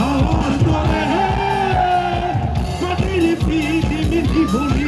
হওয়ার পরে কঠিন পৃথিবীর জীবনী